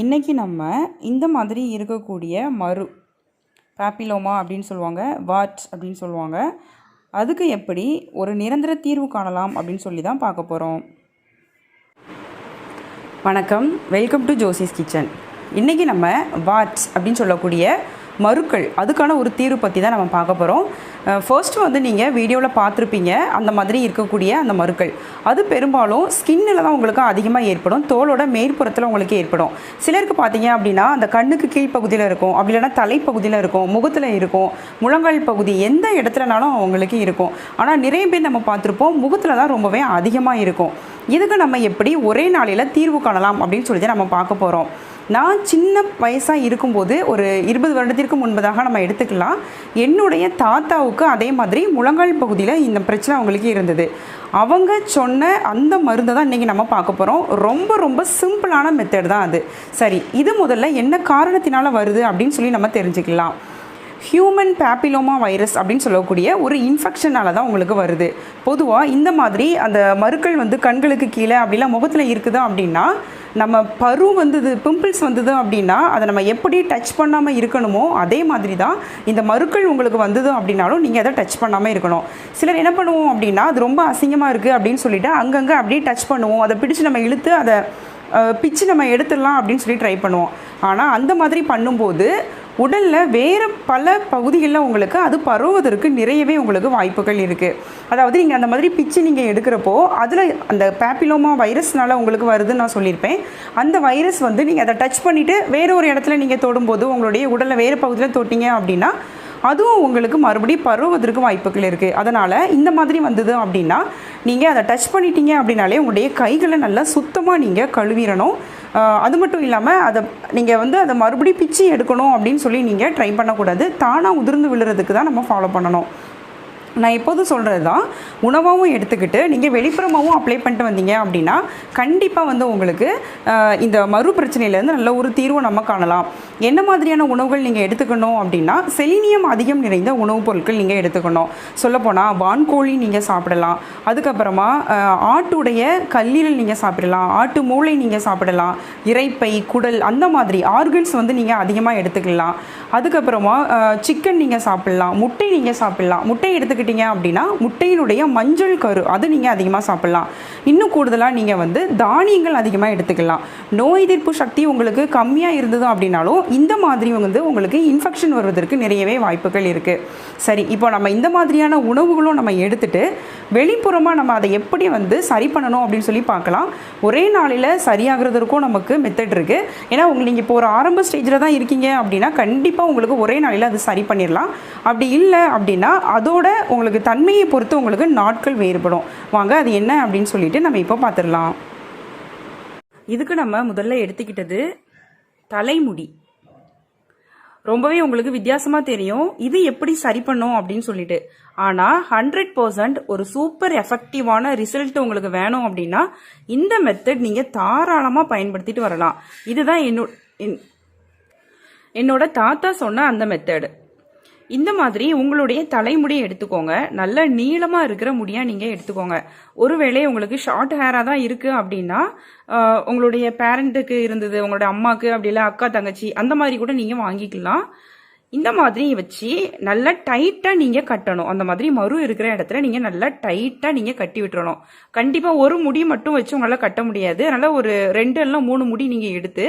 இன்றைக்கி நம்ம இந்த மாதிரி இருக்கக்கூடிய மறு பாப்பிலோமா அப்படின்னு சொல்லுவாங்க வாட் அப்படின்னு சொல்லுவாங்க. அதுக்கு எப்படி ஒரு நிரந்தர தீர்வு காணலாம் அப்படின்னு சொல்லி தான் பார்க்க போகிறோம் வணக்கம். வெல்கம் டு ஜோசிஸ் கிச்சன் இன்றைக்கி நம்ம வாட்ஸ் அப்படின்னு சொல்லக்கூடிய மறுக்கள். அதுக்கான ஒரு தீர்வு பற்றி தான் நம்ம பார்க்க போகிறோம் ஃபர்ஸ்ட் வந்து நீங்கள் வீடியோவில் பார்த்துருப்பீங்க. அந்த மாதிரி இருக்கக்கூடிய அந்த மறுக்கள். அது பெரும்பாலும் ஸ்கின்னில் தான் உங்களுக்கு அதிகமாக ஏற்படும். தோலோட மேற்புறத்தில் உங்களுக்கு ஏற்படும். சிலருக்கு பார்த்தீங்க அப்படின்னா அந்த கண்ணுக்கு கீழ்ப்பகுதியில் இருக்கும். அப்படி இல்லைன்னா தலைப்பகுதியில் இருக்கும். முகத்தில் இருக்கும். முழங்கால் பகுதி எந்த இடத்துலனாலும் அவங்களுக்கு இருக்கும். ஆனால் நிறைய பேர் நம்ம பார்த்துருப்போம் முகத்தில் தான் ரொம்பவே அதிகமாக இருக்கும். இதுக்கு நம்ம எப்படி ஒரே நாளில் தீர்வு காணலாம் அப்படின்னு சொல்லி நம்ம பார்க்க போகிறோம் நான் சின்ன வயசாக இருக்கும்போது ஒரு இருபது வருடத்திற்கு முன்பதாக நம்ம எடுத்துக்கலாம். என்னுடைய தாத்தாவுக்கு அதே மாதிரி முழங்கால் பகுதியில் இந்த பிரச்சனை அவங்களுக்கு இருந்தது. அவங்க சொன்ன அந்த மருந்தை தான் இன்றைக்கி நம்ம பார்க்க போகிறோம் ரொம்ப ரொம்ப சிம்பிளான மெத்தட் தான் அது. சரி இது முதல்ல என்ன காரணத்தினால் வருது அப்படின்னு சொல்லி நம்ம தெரிஞ்சுக்கலாம். ஹியூமன் பேப்பிலோமா வைரஸ் அப்படின்னு சொல்லக்கூடிய ஒரு இன்ஃபெக்ஷனால தான் உங்களுக்கு வருது. பொதுவாக இந்த மாதிரி அந்த மருக்கள் வந்து கண்களுக்கு கீழே அப்படிலாம் முகத்தில் இருக்குதா அப்படின்னா நம்ம பரு வந்தது பிம்பிள்ஸ் வந்தது அப்படின்னா அதை நம்ம எப்படி டச் பண்ணாமல் இருக்கணுமோ அதே மாதிரி தான் இந்த மருக்கள் உங்களுக்கு வந்தது அப்படின்னாலும் நீங்கள் அதை டச் பண்ணாமல் இருக்கணும். சிலர் என்ன பண்ணுவோம் அப்படின்னா அது ரொம்ப அசிங்கமாக இருக்குது அப்படின்னு சொல்லிட்டு அங்கங்கே அப்படியே டச் பண்ணுவோம். அதை பிடிச்சு நம்ம இழுத்து அதை பிச்சு நம்ம எடுத்துடலாம் அப்படின்னு சொல்லி ட்ரை பண்ணுவோம். ஆனால் அந்த மாதிரி பண்ணும்போது உடலில் வேறு பல பகுதிகளில் உங்களுக்கு அது பரவுவதற்கு நிறையவே உங்களுக்கு வாய்ப்புகள் இருக்குது அதாவது நீங்கள் அந்த மாதிரி பிச்சு நீங்கள் எடுக்கிறப்போ அதில் அந்த பேப்பிலோமா வைரஸ்னால உங்களுக்கு வருதுன்னு நான் சொல்லியிருப்பேன். அந்த வைரஸ் வந்து நீங்கள் அதை டச் பண்ணிவிட்டு வேறு ஒரு இடத்துல நீங்கள் தொடும்போது உங்களுடைய உடலில் வேறு பகுதியில் தொட்டிங்க அப்படின்னா அதுவும் உங்களுக்கு மறுபடியும் பரவுவதற்கு வாய்ப்புகள் இருக்குது அதனால் இந்த மாதிரி வந்தது அப்படின்னா நீங்கள் அதை டச் பண்ணிட்டீங்க அப்படின்னாலே உங்களுடைய கைகளை நல்லா சுத்தமாக நீங்கள் கழுவிடணும். அது மட்டும் இல்லாமல் அதை நீங்கள் வந்து அதை மறுபடியும் பிச்சு எடுக்கணும் அப்படின்னு சொல்லி நீங்கள் ட்ரை பண்ணக்கூடாது. தானாக உதிர்ந்து விழுறதுக்கு தான் நம்ம ஃபாலோ பண்ணணும். நான் எப்போதும் சொல்கிறது தான் உணவாகவும் எடுத்துக்கிட்டு நீங்கள் வெளிப்புறமாகவும் அப்ளை பண்ணிட்டு வந்தீங்க அப்படின்னா கண்டிப்பாக வந்து உங்களுக்கு இந்த மறு பிரச்சனையிலேருந்து நல்ல ஒரு தீர்வை நம்ம காணலாம். என்ன மாதிரியான உணவுகள் நீங்கள் எடுத்துக்கணும் அப்படின்னா செலினியம் அதிகம் நிறைந்த உணவுப் பொருட்கள் நீங்கள் எடுத்துக்கணும். சொல்லப்போனால் வான்கோழி நீங்கள் சாப்பிடலாம். அதுக்கப்புறமா ஆட்டுடைய கல்லீரல் நீங்கள் சாப்பிடலாம். ஆட்டு மூளை நீங்கள் சாப்பிடலாம். இறைப்பை குடல் அந்த மாதிரி ஆர்கன்ஸ் வந்து நீங்கள் அதிகமாக எடுத்துக்கலாம். அதுக்கப்புறமா சிக்கன் நீங்கள் சாப்பிட்லாம். முட்டை நீங்கள் சாப்பிட்லாம். முட்டை எடுத்துக்கிட்டு எடுத்துக்கிட்டீங்க அப்படின்னா முட்டையினுடைய மஞ்சள் கரு அது நீங்கள் அதிகமாக சாப்பிட்லாம். இன்னும் கூடுதலாக நீங்கள் வந்து தானியங்கள் அதிகமாக எடுத்துக்கலாம். நோய் எதிர்ப்பு சக்தி உங்களுக்கு கம்மியாக இருந்தது அப்படின்னாலும் இந்த மாதிரி வந்து உங்களுக்கு இன்ஃபெக்ஷன் வருவதற்கு நிறையவே வாய்ப்புகள் இருக்குது சரி இப்போ நம்ம இந்த மாதிரியான உணவுகளும் நம்ம எடுத்துகிட்டு வெளிப்புறமாக நம்ம அதை எப்படி வந்து சரி பண்ணணும் அப்படின்னு சொல்லி பார்க்கலாம். ஒரே நாளில் சரியாகிறதுக்கும் நமக்கு மெத்தட் இருக்குது ஏன்னா உங்களுக்கு நீங்கள் இப்போ ஒரு ஆரம்ப ஸ்டேஜில் தான் இருக்கீங்க அப்படின்னா கண்டிப்பாக உங்களுக்கு ஒரே நாளில் அது சரி பண்ணிடலாம் அப்படி இல்லை அப்படின்னா அதோட உங்களுக்கு தன்மையை பொறுத்து உங்களுக்கு நாட்கள் வேறுபடும். வாங்க அது என்ன அப்படின்னு சொல்லிட்டு நம்ம இப்போ பார்த்துடலாம் இதுக்கு நம்ம முதல்ல எடுத்துக்கிட்டது தலைமுடி. ரொம்பவே உங்களுக்கு வித்தியாசமா தெரியும். இது எப்படி சரி பண்ணும் அப்படின்னு சொல்லிட்டு. ஆனா ஹண்ட்ரட் பர்சன்ட் ஒரு சூப்பர் எஃபெக்டிவான ரிசல்ட் உங்களுக்கு வேணும் அப்படின்னா இந்த மெத்தட் நீங்க தாராளமா பயன்படுத்திட்டு வரலாம். இதுதான் என்னோட என்னோட தாத்தா சொன்ன அந்த மெத்தடு இந்த மாதிரி உங்களுடைய தலைமுடியை எடுத்துக்கோங்க. நல்ல நீளமாக இருக்கிற முடியாக நீங்கள் எடுத்துக்கோங்க. ஒருவேளை உங்களுக்கு ஷார்ட் ஹேராக தான் இருக்குது அப்படின்னா உங்களுடைய பேரண்ட்டுக்கு இருந்தது உங்களுடைய அம்மாவுக்கு அப்படி இல்லை அக்கா தங்கச்சி அந்த மாதிரி கூட நீங்கள் வாங்கிக்கலாம். இந்த மாதிரி வச்சு நல்லா டைட்டாக நீங்கள் கட்டணும். அந்த மாதிரி மறு இருக்கிற இடத்துல நீங்கள் நல்லா டைட்டாக நீங்கள் கட்டி விட்டுறணும். கண்டிப்பாக ஒரு முடி மட்டும் வச்சு உங்களால் கட்ட முடியாது. அதனால் ஒரு ரெண்டு எல்லாம் மூணு முடி நீங்கள் எடுத்து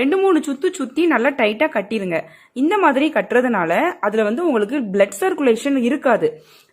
ரெண்டு மூணு சுத்து சுற்றி நல்லா டைட்டாக கட்டிடுங்க. இந்த மாதிரி கட்டுறதுனால அதில் வந்து உங்களுக்கு பிளட் சர்க்குலேஷன் இருக்காது.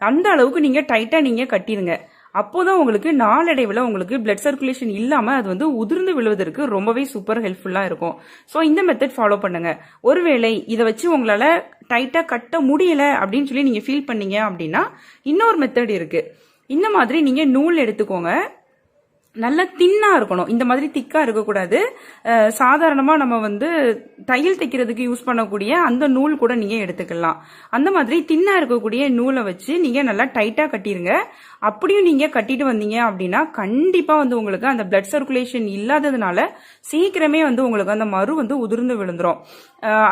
அந்த அளவுக்கு நீங்கள் டைட்டாக நீங்கள் கட்டிடுங்க. அப்போதான் உங்களுக்கு நாளடைவில் உங்களுக்கு பிளட் சர்க்குலேஷன் இல்லாமல் அது வந்து உதிர்ந்து விழுவதற்கு ரொம்பவே சூப்பர் ஹெல்ப்ஃபுல்லாக இருக்கும். ஸோ இந்த மெத்தட் ஃபாலோ பண்ணுங்க. ஒருவேளை இதை வச்சு உங்களால் டைட்டாக கட்ட முடியல அப்படின்னு சொல்லி நீங்கள் ஃபீல் பண்ணீங்க அப்படின்னா இன்னொரு மெத்தட் இருக்கு. இந்த மாதிரி நீங்கள் நூல் எடுத்துக்கோங்க. நல்லா தின்னாக இருக்கணும். இந்த மாதிரி திக்காக இருக்கக்கூடாது. சாதாரணமாக நம்ம வந்து தையல் தைக்கிறதுக்கு யூஸ் பண்ணக்கூடிய அந்த நூல் கூட நீங்கள் எடுத்துக்கலாம். அந்த மாதிரி தின்னாக இருக்கக்கூடிய நூலை வச்சு நீங்கள் நல்லா டைட்டாக கட்டிடுங்க அப்படியும் நீங்கள் கட்டிட்டு வந்தீங்க அப்படின்னா கண்டிப்பாக வந்து உங்களுக்கு அந்த பிளட் சர்க்குலேஷன் இல்லாததுனால சீக்கிரமே வந்து உங்களுக்கு அந்த மறு வந்து உதிர்ந்து விழுந்துடும்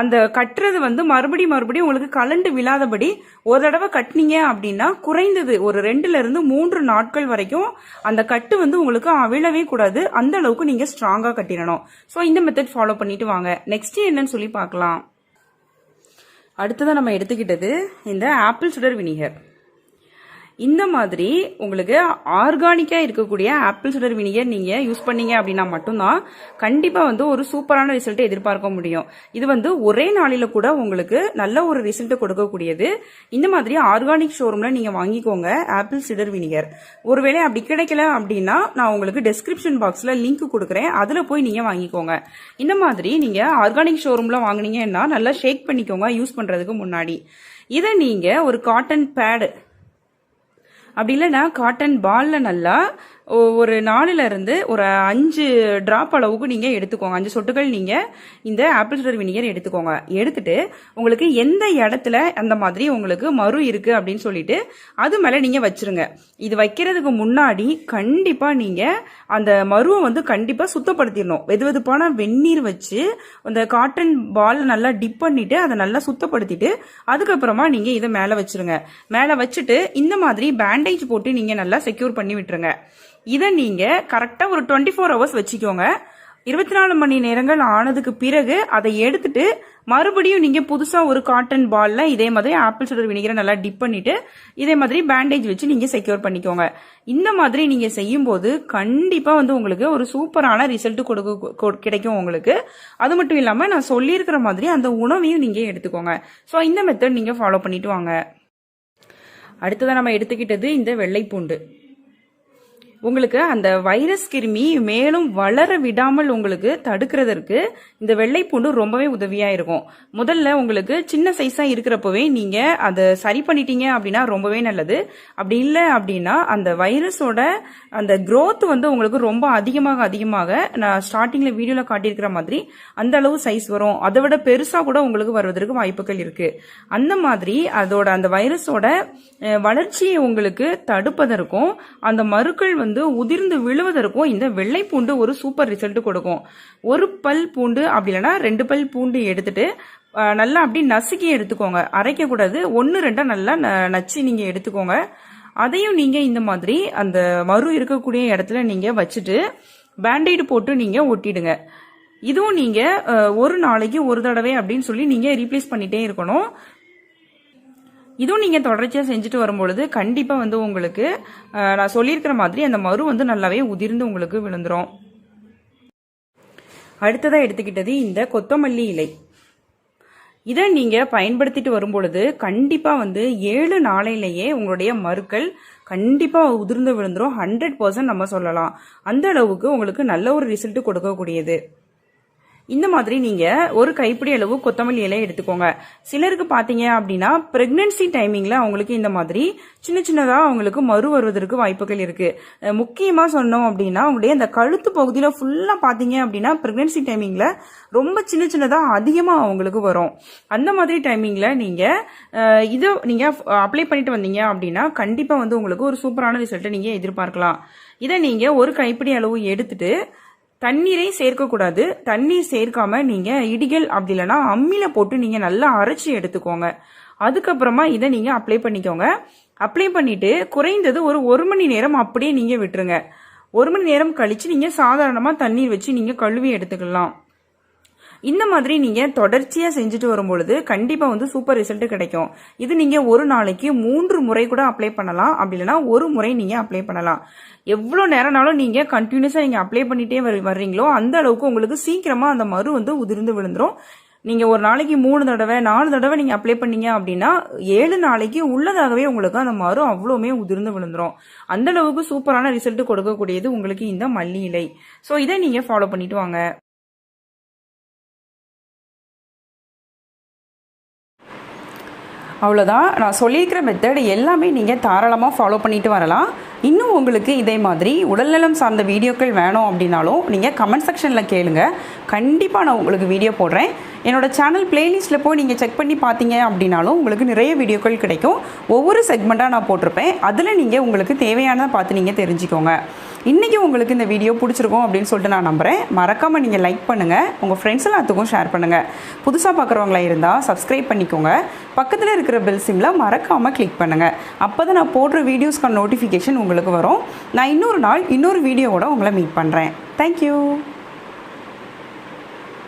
அந்த கட்டுறது வந்து மறுபடி மறுபடியும் உங்களுக்கு கலண்டு விழாதபடி ஒரு தடவை கட்டினீங்க அப்படின்னா குறைந்தது ஒரு ரெண்டுல இருந்து மூன்று நாட்கள் வரைக்கும் அந்த கட்டு வந்து உங்களுக்கு அவிழவே கூடாது. அந்த அளவுக்கு நீங்கள் ஸ்ட்ராங்காக கட்டிடணும். ஸோ இந்த மெத்தட் ஃபாலோ பண்ணிட்டு வாங்க. நெக்ஸ்ட் என்னன்னு சொல்லி பார்க்கலாம். அடுத்ததான் நம்ம எடுத்துக்கிட்டது இந்த ஆப்பிள் சுடர் வினிகர். இந்த மாதிரி உங்களுக்கு ஆர்கானிக்காக இருக்கக்கூடிய ஆப்பிள் சுடர் வினிகர் நீங்கள் யூஸ் பண்ணீங்க அப்படின்னா மட்டும்தான் கண்டிப்பாக வந்து ஒரு சூப்பரான ரிசல்ட்டை எதிர்பார்க்க முடியும். இது வந்து ஒரே நாளில் கூட உங்களுக்கு நல்ல ஒரு ரிசல்ட்டை கொடுக்கக்கூடியது. இந்த மாதிரி ஆர்கானிக் ஷோரூமில் நீங்கள் வாங்கிக்கோங்க ஆப்பிள் சிடர் வினிகர் ஒருவேளை அப்படி கிடைக்கல அப்படின்னா நான் உங்களுக்கு டெஸ்கிரிப்ஷன் பாக்ஸில் லிங்க் கொடுக்குறேன். அதில் போய் நீங்கள் வாங்கிக்கோங்க. இந்த மாதிரி நீங்கள் ஆர்கானிக் ஷோரூமில் வாங்குனீங்கன்னா நல்லா ஷேக் பண்ணிக்கோங்க யூஸ் பண்ணுறதுக்கு முன்னாடி. இதை நீங்கள் ஒரு காட்டன் பேடு அப்படி இல்லைன்னா காட்டன் பால்ல நல்லா ஒரு நாலுலேருந்து ஒரு அஞ்சு ட்ராப் அளவுக்கு நீங்கள் எடுத்துக்கோங்க. அஞ்சு சொட்டுகள் நீங்கள் இந்த ஆப்பிள் சிடர் வினிகர் எடுத்துக்கோங்க. எடுத்துட்டு உங்களுக்கு எந்த இடத்துல அந்த மாதிரி உங்களுக்கு மறு இருக்குது அப்படின்னு சொல்லிட்டு அது மேலே நீங்கள் வச்சிருங்க. இது வைக்கிறதுக்கு முன்னாடி கண்டிப்பாக நீங்கள் அந்த மருவை வந்து கண்டிப்பாக சுத்தப்படுத்திடணும். வெது வெதுப்பான வெந்நீர் வச்சு அந்த காட்டன் பால் நல்லா டிப் பண்ணிவிட்டு அதை நல்லா சுத்தப்படுத்திட்டு அதுக்கப்புறமா நீங்கள் இதை மேலே வச்சுருங்க. மேலே வச்சுட்டு இந்த மாதிரி பேண்டேஜ் போட்டு நீங்கள் நல்லா செக்யூர் பண்ணி விட்டுருங்க. இதை நீங்கள் கரெக்டாக ஒரு டுவெண்ட்டி ஃபோர் ஹவர்ஸ் வச்சுக்கோங்க. இருபத்தி நாலு மணி நேரங்கள் ஆனதுக்கு பிறகு அதை எடுத்துட்டு மறுபடியும் நீங்கள் புதுசாக ஒரு காட்டன் பாலில் இதே மாதிரி ஆப்பிள் சுடர் வினிகரை நல்லா டிப் பண்ணிட்டு இதே மாதிரி பேண்டேஜ் வச்சு நீங்கள் செக்யூர் பண்ணிக்கோங்க. இந்த மாதிரி நீங்கள் செய்யும்போது கண்டிப்பாக வந்து உங்களுக்கு ஒரு சூப்பரான ரிசல்ட் கொடுக்க கொ- கிடைக்கும் உங்களுக்கு. அது மட்டும் இல்லாமல் நான் சொல்லியிருக்கிற மாதிரி அந்த உணவையும் நீங்கள் எடுத்துக்கோங்க. ஸோ இந்த மெத்தட் நீங்கள் ஃபாலோ பண்ணிட்டு வாங்க. அடுத்ததான் நம்ம எடுத்துக்கிட்டது இந்த வெள்ளைப்பூண்டு. உங்களுக்கு அந்த வைரஸ் கிருமி மேலும் வளர விடாமல் உங்களுக்கு தடுக்கிறதற்கு இந்த வெள்ளைப்பூண்டு ரொம்பவே உதவியா இருக்கும். முதல்ல உங்களுக்கு சின்ன சைஸா இருக்கிறப்பவே நீங்க அதை சரி பண்ணிட்டீங்க அப்படின்னா ரொம்பவே நல்லது. அப்படி இல்லை அப்படின்னா அந்த வைரஸோட அந்த க்ரோத் வந்து உங்களுக்கு ரொம்ப அதிகமாக அதிகமாக நான் ஸ்டார்டிங்ல வீடியோல காட்டியிருக்கிற மாதிரி அந்த அளவு சைஸ் வரும். அதை விட பெருசா கூட உங்களுக்கு வருவதற்கு வாய்ப்புகள் இருக்கு. அந்த மாதிரி அதோட அந்த வைரஸோட வளர்ச்சியை உங்களுக்கு தடுப்பதற்கும் அந்த மருக்கள் வந்து வந்து உதிர்ந்து விழுவதற்கும் இந்த வெள்ளை பூண்டு ஒரு சூப்பர் ரிசல்ட் கொடுக்கும். ஒரு பல் பூண்டு அப்படி இல்லைன்னா ரெண்டு பல் பூண்டு எடுத்துட்டு நல்லா அப்படி நசுக்கி எடுத்துக்கோங்க. அரைக்க கூடாது. ஒன்று ரெண்டா நல்லா ந- நச்சு நீங்க எடுத்துக்கோங்க. அதையும் நீங்க இந்த மாதிரி அந்த மறு இருக்கக்கூடிய இடத்துல நீங்க வச்சுட்டு பேண்டைடு போட்டு நீங்க ஒட்டிடுங்க. இதுவும் நீங்க ஒரு நாளைக்கு ஒரு தடவை அப்படின்னு சொல்லி நீங்க ரீப்ளேஸ் பண்ணிட்டே இருக்கணும். இதுவும் நீங்கள் தொடர்ச்சியாக செஞ்சுட்டு வரும்பொழுது கண்டிப்பாக வந்து உங்களுக்கு நான் சொல்லியிருக்கிற மாதிரி அந்த மறு வந்து நல்லாவே உதிர்ந்து உங்களுக்கு விழுந்துரும். அடுத்ததாக எடுத்துக்கிட்டது இந்த கொத்தமல்லி இலை. இதை நீங்கள் பயன்படுத்திட்டு வரும்பொழுது கண்டிப்பாக வந்து ஏழு நாளையிலேயே உங்களுடைய மறுக்கள் கண்டிப்பாக உதிர்ந்து விழுந்துரும். ஹண்ட்ரட் பர்சன்ட் நம்ம சொல்லலாம். அந்த அளவுக்கு உங்களுக்கு நல்ல ஒரு ரிசல்ட் கொடுக்கக்கூடியது. இந்த மாதிரி நீங்க ஒரு கைப்பிடி அளவு கொத்தமல்லி இலை எடுத்துக்கோங்க. சிலருக்கு பாத்தீங்க அப்படின்னா பிரெக்னன்சி டைமிங்ல அவங்களுக்கு இந்த மாதிரி சின்ன சின்னதா அவங்களுக்கு மறு வருவதற்கு வாய்ப்புகள் இருக்கு. முக்கியமாக முக்கியமா சொன்னோம் அப்படின்னா அவங்களுடைய அந்த கழுத்து பகுதியில ஃபுல்லா பாத்தீங்க அப்படின்னா பிரெக்னன்சி டைமிங்ல ரொம்ப சின்ன சின்னதா அதிகமா அவங்களுக்கு வரும். அந்த மாதிரி டைமிங்ல நீங்க இதை நீங்க அப்ளை பண்ணிட்டு வந்தீங்க அப்படின்னா கண்டிப்பா வந்து உங்களுக்கு ஒரு சூப்பரான ரிசல்ட்டை நீங்க எதிர்பார்க்கலாம். இதை நீங்க ஒரு கைப்பிடி அளவு எடுத்துட்டு தண்ணீரை சேர்க்கக்கூடாது. தண்ணீர் சேர்க்காம நீங்க இடிகள் அப்படி இல்லைன்னா அம்மியில போட்டு நீங்க நல்லா அரைச்சி எடுத்துக்கோங்க. அதுக்கப்புறமா இதை நீங்க அப்ளை பண்ணிக்கோங்க. அப்ளை பண்ணிட்டு குறைந்தது ஒரு ஒரு மணி நேரம் அப்படியே நீங்க விட்டுருங்க. ஒரு மணி நேரம் கழிச்சு நீங்க சாதாரணமா தண்ணீர் வச்சு நீங்க கழுவி எடுத்துக்கலாம். இந்த மாதிரி நீங்க தொடர்ச்சியா செஞ்சுட்டு வரும்பொழுது கண்டிப்பா வந்து சூப்பர் ரிசல்ட் கிடைக்கும். இது நீங்க ஒரு நாளைக்கு மூன்று முறை கூட அப்ளை பண்ணலாம். அப்படி இல்லைன்னா ஒரு முறை நீங்க அப்ளை பண்ணலாம். எவ்வளோ நேரம்னாலும் நீங்க கண்டினியூஸா நீங்க அப்ளை பண்ணிட்டே வர்றீங்களோ அந்த அளவுக்கு உங்களுக்கு சீக்கிரமா அந்த மரு வந்து உதிர்ந்து விழுந்துரும். நீங்க ஒரு நாளைக்கு மூணு தடவை நாலு தடவை நீங்க அப்ளை பண்ணீங்க அப்படின்னா ஏழு நாளைக்கு உள்ளதாகவே உங்களுக்கு அந்த மரு அவ்வளவுமே உதிர்ந்து விழுந்துரும். அந்த அளவுக்கு சூப்பரான ரிசல்ட் கொடுக்கக்கூடியது உங்களுக்கு இந்த மல்லி இலை ஸோ இதை நீங்க ஃபாலோ பண்ணிட்டு வாங்க. அவ்வளோதான் நான் சொல்லியிருக்கிற மெத்தட் எல்லாமே நீங்கள் தாராளமாக ஃபாலோ பண்ணிட்டு வரலாம். இன்னும் உங்களுக்கு இதே மாதிரி உடல்நலம் சார்ந்த வீடியோக்கள் வேணும் அப்படின்னாலும் நீங்கள் கமெண்ட் செக்ஷனில் கேளுங்க. கண்டிப்பாக நான் உங்களுக்கு வீடியோ போடுறேன். என்னோடய சேனல் பிளேலிஸ்ட்டில் போய் நீங்கள் செக் பண்ணி பார்த்தீங்க அப்படின்னாலும் உங்களுக்கு நிறைய வீடியோக்கள் கிடைக்கும். ஒவ்வொரு செக்மெண்ட்டாக நான் போட்டிருப்பேன். அதில் நீங்கள் உங்களுக்கு தேவையானதை பார்த்து நீங்கள் தெரிஞ்சுக்கோங்க. இன்றைக்கி உங்களுக்கு இந்த வீடியோ பிடிச்சிருக்கும் அப்படின்னு சொல்லிட்டு நான் நம்புகிறேன் மறக்காமல் நீங்கள் லைக் பண்ணுங்கள் உங்கள் ஃப்ரெண்ட்ஸ் எல்லாத்துக்கும் ஷேர் பண்ணுங்கள் புதுசாக பார்க்குறவங்களா இருந்தால் சப்ஸ்கிரைப் பண்ணிக்கோங்க. பக்கத்தில் இருக்கிற பெல் சிம்மில் மறக்காமல் கிளிக் பண்ணுங்கள் அப்போ தான் நான் போடுற வீடியோஸ்க்கான நோட்டிஃபிகேஷன் உங்களுக்கு வரும். நான் இன்னொரு நாள் இன்னொரு வீடியோவோட உங்களை மீட் பண்ணுறேன் தேங்க்யூ